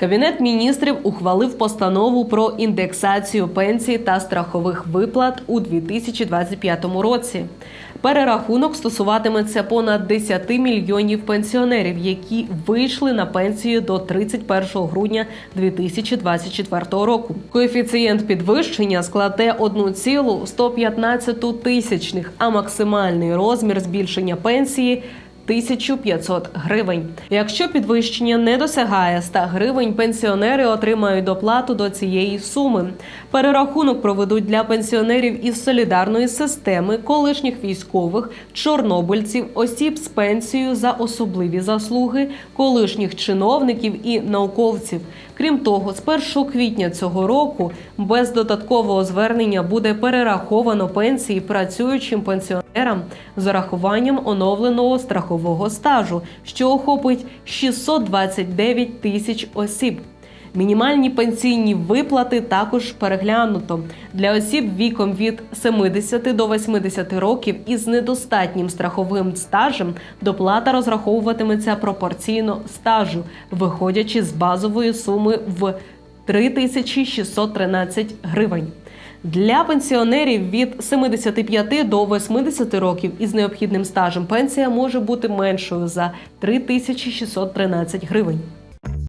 Кабінет міністрів ухвалив постанову про індексацію пенсій та страхових виплат у 2025 році. Перерахунок стосуватиметься понад 10 мільйонів пенсіонерів, які вийшли на пенсію до 31 грудня 2024 року. Коефіцієнт підвищення складе 1,115 тисячних, а максимальний розмір збільшення пенсії 1500 гривень. Якщо підвищення не досягає 100 гривень, пенсіонери отримають доплату до цієї суми. Перерахунок проведуть для пенсіонерів із солідарної системи, колишніх військових, чорнобильців, осіб з пенсією за особливі заслуги, колишніх чиновників і науковців. Крім того, з 1 квітня цього року без додаткового звернення буде перераховано пенсії працюючим пенсіонерам з урахуванням оновленого страхового стажу, що охопить 629 тисяч осіб. Мінімальні пенсійні виплати також переглянуто для осіб віком від 70 до 80 років із недостатнім страховим стажем. Доплата розраховуватиметься пропорційно стажу, виходячи з базової суми в 3613 гривень. Для пенсіонерів від 75 до 80 років із необхідним стажем пенсія може бути меншою за 3613 гривень.